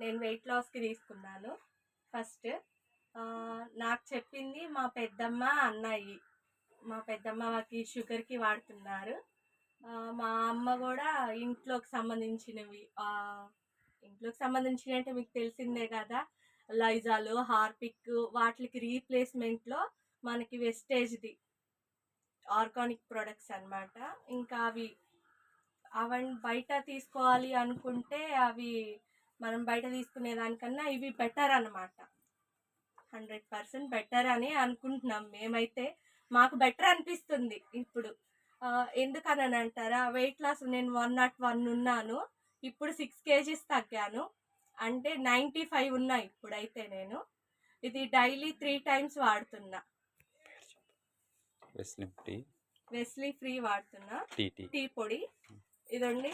నేను వెయిట్ లాస్కి తీసుకున్నాను. ఫస్ట్ నాకు చెప్పింది మా పెద్దమ్మ అన్నయ్యి. మా పెద్దమ్మకి షుగర్కి వాడుతున్నారు. మా అమ్మ కూడా ఇంట్లోకి సంబంధించినవి. ఇంట్లోకి సంబంధించినవి అంటే మీకు తెలిసిందే కదా లైజాలు హార్పిక్ వాటికి రీప్లేస్మెంట్లో మనకి వెస్టేజ్ది ఆర్గానిక్ ప్రొడక్ట్స్ అన్నమాట. ఇంకా అవి అవన్నీ బయట తీసుకోవాలి అనుకుంటే అవి మనం బయట తీసుకునే దానికన్నా ఇవి బెటర్ అన్నమాట. హండ్రెడ్ పర్సెంట్ బెటర్ అని అనుకుంటున్నాం మేమైతే. మాకు బెటర్ అనిపిస్తుంది ఇప్పుడు. ఆ, ఎందుకని అంటారా? వెయిట్ లాస్ నేను వన్ నాట్ వన్ ఉన్నాను. ఇప్పుడు సిక్స్ కేజీస్ తగ్గాను. అంటే నైంటీ ఫైవ్ ఉన్నా ఇప్పుడైతే నేను. ఇది డైలీ త్రీ టైమ్స్ వాడుతున్నా. వెస్లిం ఫ్రీ వాడుతున్నా. టీ పొడి. ఇదండి.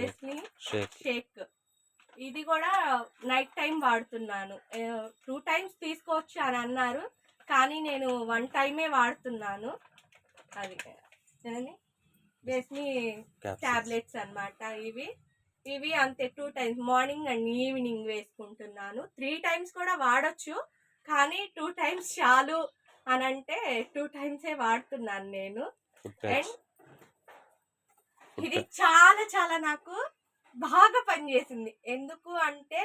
వెస్లిం షేక్ ఇది కూడా నైట్ టైం వాడుతున్నాను. టూ టైమ్స్ తీసుకోవచ్చు అని అన్నారు కానీ నేను వన్ టైమే వాడుతున్నాను. అది క్యాప్సూల్స్ టాబ్లెట్స్ అన్నమాట ఇవి. ఇవి అంతే two times morning and evening వేసుకుంటున్నాను. త్రీ టైమ్స్ కూడా వాడొచ్చు కానీ టూ టైమ్స్ చాలు అని అంటే టూ టైమ్సే వాడుతున్నాను నేను. అండ్ ఇది చాలా చాలా నాకు బాగా పనిచేసింది ఎందుకు అంటే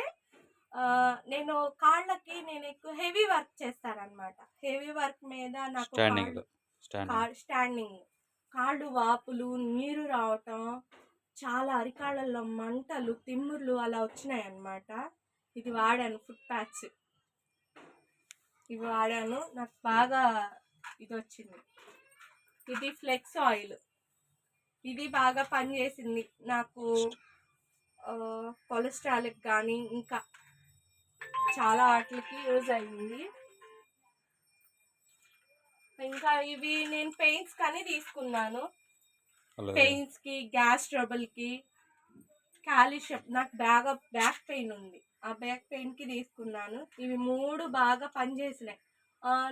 నేను కాళ్ళకి నేను ఎక్కువ హెవీ వర్క్ చేస్తానన్నమాట హెవీ వర్క్ మీద నాకు స్టాండింగ్. కాళ్ళు స్టాండింగ్. కాళ్ళు వాపులు నీరు రావటం చాలా అరికాళ్ళల్లో మంటలు తిమ్ముర్లు అలా వచ్చినాయి అన్నమాట ఇది వాడాను ఫుట్ ప్యాచ్ ఇవి వాడాను నాకు బాగా ఇది వచ్చింది ఇది ఫ్లెక్స్ ఆయిల్. ఇది బాగా పనిచేసింది నాకు కొలెస్ట్రాల్కి కానీ ఇంకా చాలా వాటికి యూజ్ అయింది ఇంకా ఇవి నేను పెయిన్స్ కానీ తీసుకున్నాను. పెయిన్స్కి గ్యాస్ ట్రబుల్కి కాల్షియం నాకు బాగా బ్యాక్ పెయిన్ ఉంది. ఆ బ్యాక్ పెయిన్కి తీసుకున్నాను. ఇవి మూడు బాగా పనిచేసినాయి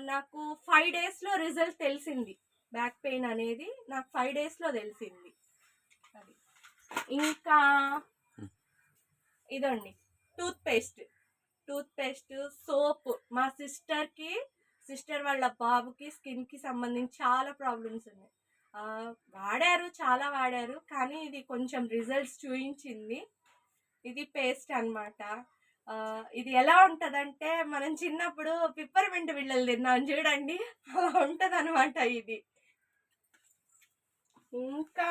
నాకు ఫైవ్ డేస్లో రిజల్ట్ తెలిసింది. బ్యాక్ పెయిన్ అనేది నాకు ఫైవ్ డేస్లో తెలిసింది. అది. ఇంకా ఇదండి. Toothpaste toothpaste soap. మా సిస్టర్కి సిస్టర్ వాళ్ళ బాబుకి స్కిన్కి సంబంధించి చాలా ప్రాబ్లమ్స్ ఉన్నాయి. వాడారు చాలా వాడారు కానీ ఇది కొంచెం రిజల్ట్స్ చూపించింది ఇది పేస్ట్ అన్నమాట. ఇది ఎలా ఉంటుందంటే మనం చిన్నప్పుడు పిప్పర్మెంట్ బిళ్ళలు తిన్నాం చూడండి. అలా ఉంటుంది అనమాట ఇది. ఇంకా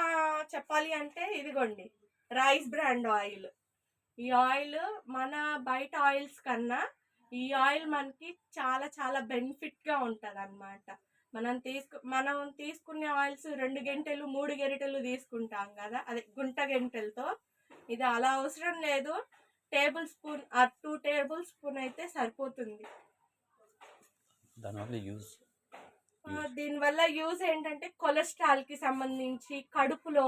చెప్పాలి అంటే ఇదిగోండి రైస్ బ్రాండ్ ఆయిల్. ఈ ఆయిల్ మన బయట ఆయిల్స్ కన్నా ఈ ఆయిల్ మనకి చాలా చాలా బెనిఫిట్గా అనమాట మనం తీసుకు మనం తీసుకునే ఆయిల్స్ రెండు గంటలు మూడు గరిటెలు తీసుకుంటాం కదా అదే గుంట గంటలతో. ఇది అలా అవసరం లేదు. టేబుల్ స్పూన్ ఆ టూ టేబుల్ స్పూన్ అయితే సరిపోతుంది. దానివల్ల యూజ్ దీనివల్ల యూజ్ ఏంటంటే కొలెస్ట్రాల్కి సంబంధించి కడుపులో.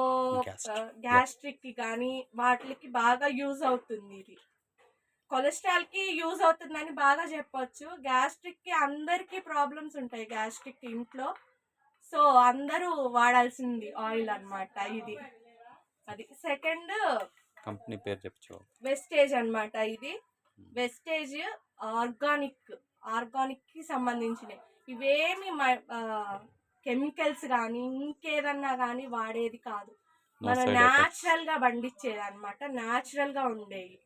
గ్యాస్ట్రిక్కి కానీ వాటికి బాగా యూజ్ అవుతుంది ఇది. కొలెస్ట్రాల్కి యూజ్ అవుతుందని బాగా చెప్పొచ్చు. గ్యాస్ట్రిక్కి అందరికీ ప్రాబ్లమ్స్ ఉంటాయి గ్యాస్ట్రిక్ ఇంట్లో. సో అందరూ వాడాల్సింది ఆయిల్ అన్నమాట ఇది. అది సెకండ్ కంపెనీ పేరు చెప్పచ్చు. వెస్టేజ్ అన్నమాట ఇది. Wastage organic. ఆర్గానిక్కి సంబంధించినవి. ఇవేమి కెమికల్స్ కానీ ఇంకేదన్నా కానీ వాడేది కాదు. మన న్యాచురల్గా పండించేది అనమాట న్యాచురల్గా ఉండేవి.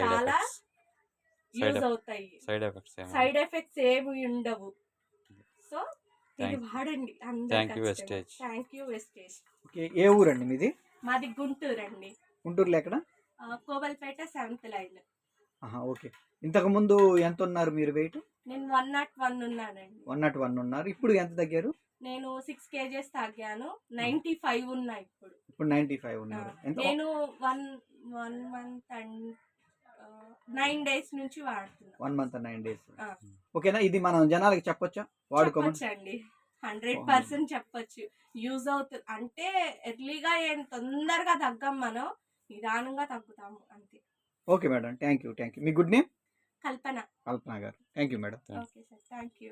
చాలా యూజ్ అవుతాయి. సైడ్ ఎఫెక్ట్స్ ఏమో. సైడ్ ఎఫెక్ట్స్ ఏమి ఉండవు. సో ఇది వాడండి. థ్యాంక్ యూ వెస్టేజ్ ఓకే ఏ ఊరండి మీది? మాది గుంటూరు అండి గుంటూరులో ఎక్కడ? Kovalpeta seventh line okay. ఇంతకు ముందు ఎంత ఉన్నారు మీరు వెయిట్? నేను వన్ నాట్ వన్ ఉన్నానండి. వన్ నాట్ వన్ ఉన్నారు. ఇప్పుడు ఎంత తగ్గారు? నేను సిక్స్ కేజెస్ తగ్గాను నైన్టీ ఫైవ్ ఉన్నా ఇప్పుడు. ఇప్పుడు నైన్టీ ఫైవ్ ఉన్నారు. ఎంత నేను one one month and nine days నుంచి వాడుతున్నా. One month nine days. ఆ. ఓకేనా? ఇది మనం జనాలకి చెప్పొచ్చా? వాడుకోమని చెప్పొచ్చండి. హండ్రెడ్. పర్సెంట్ చెప్పొచ్చు. యూజ్ అవుతుంది అంటే ఎర్లీగా ఏం తొందరగా తగ్గం మనం. నిదానంగా తగ్గుతాము అంతే. Okay madam. Thank you thank you me good name? Kalpana. Kalpana గారు. Thank you madam. Okay sir. Thank you